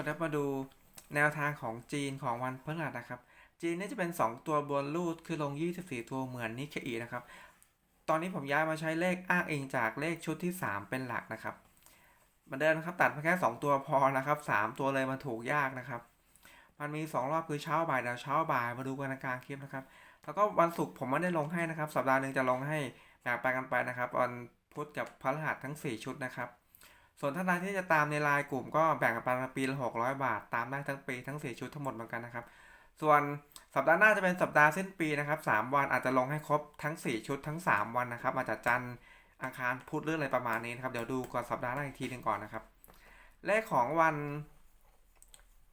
วัสดีครับมาดูแนวทางของจีนของวันพฤหัสนะครับ จีนนี่จะเป็น 2 ตัวบนรูดคือลง 24 ตัวเหมือนนิเคอีนะครับ ตอนนี้ผมย้ายมาใช้เลขอ้างอิงจากเลขชุดที่ 3 เป็นหลักนะครับมาเดินะครับตัดมาแค่ 2 ตัวพอนะครับ 3 ตัวเลยมาถูกยากนะครับ มันมี 2 รอบคือเช้าบ่ายเดี๋ยวเช้าบ่ายมาดูกันในกลางคลิปนะครับ แล้วก็วันศุกร์ผมไม่ได้ลงให้นะครับ สัปดาห์หนึ่งจะลงให้แบ่งไปกันไปนะครับวันพุธกับพฤหัสทั้ง 4 ชุดนะครับ ส่วนท่านใดที่จะตามในไลน์กลุ่มก็แบ่งกันปปีละ600บาท ตามได้ทั้งปีทั้ง4ชุดทั้งหมดเหมือนกันนะครับ ส่วนสัปดาห์หน้าจะเป็นสัปดาห์สิ้นปีนะครับ3วันอาจจะลงให้ครบทั้ง4ชุดทั้ง3วันนะครับอาจจะจันทร์อังคารพุธหรืออะไรประมาณนี้นะครับเดี๋ยวดูก่อนสัปดาห์หน้าอีกทีหนึ่งก่อนนะครับ เลขของวัน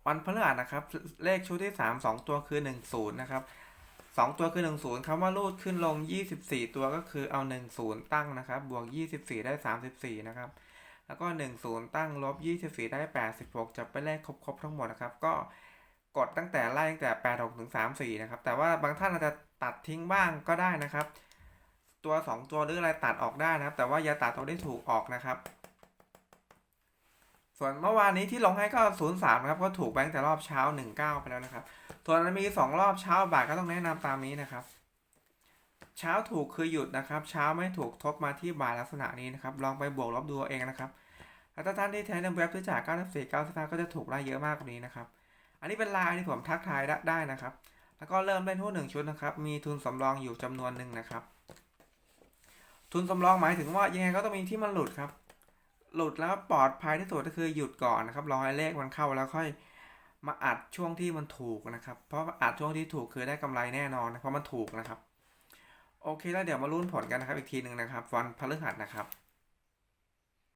วันพฤหัสนะครับ เลขชุดที่3 2ตัวคือ10นะครับ2ตัวคือ10คำว่ารูดขึ้นลง24ตัวก็คือเอา10ตั้งนะครับ บวก24ได้34นะครับ แล้วก็ 10 ตั้งลบ 24 ได้ 86 จะเป็นเลขครบๆทั้งหมดนะครับ ก็กดตั้งแต่ไล่ตั้งแต่ 86 ถึง 34 นะครับ แต่ว่าบางท่านอาจจะตัดทิ้งบ้างก็ได้นะครับ ตัว 2 ตัวหรืออะไรตัดออกได้นะครับ แต่ว่าอย่าตัดตัวที่ถูกออกนะครับ ส่วนเมื่อวานนี้ที่ลงให้ก็ 03 นะครับ ก็ถูกแบงค์แต่รอบเช้า 19 ไปแล้วนะครับ ส่วนมี 2 รอบเช้าบ่ายก็ต้องแนะนำตามนี้นะครับเช้าถูกคือหยุดนะครับ เช้าไม่ถูกทบมาที่บ่ายลักษณะนี้นะครับ ลองไปบวกลบดูเองนะครับ แล้วถ้าท่านที่ใช้ในเว็บที่จาย94 95ก็จะถูกได้เยอะมากกว่านี้นะครับ อันนี้เป็นลน์ที่ผมทักทายได้นะครับ แล้วก็เริ่มเล่นหุ้นหนึ่งชุดนะครับ มีทุนสำรองอยู่จำนวนหนึ่งนะครับ ทุนสำรองหมายถึงว่ายังไงก็ต้องมีที่มันหลุดครับ หลุดแล้วปลอดภัยที่สุดก็คือหยุดก่อนนะครับ รอให้เลขมันเข้าแล้วค่อยมาอัดช่วงที่มันถูกนะครับ เพราะอัดช่วงที่ถูกคือได้กำไรแน่นอนนะเพราะมันถูกนะครับ โอเคแล้วเดี๋ยวมาลุ้นผลกันนะครับอีกทีหนึ่งนะครับ วันพฤหัสนะครับ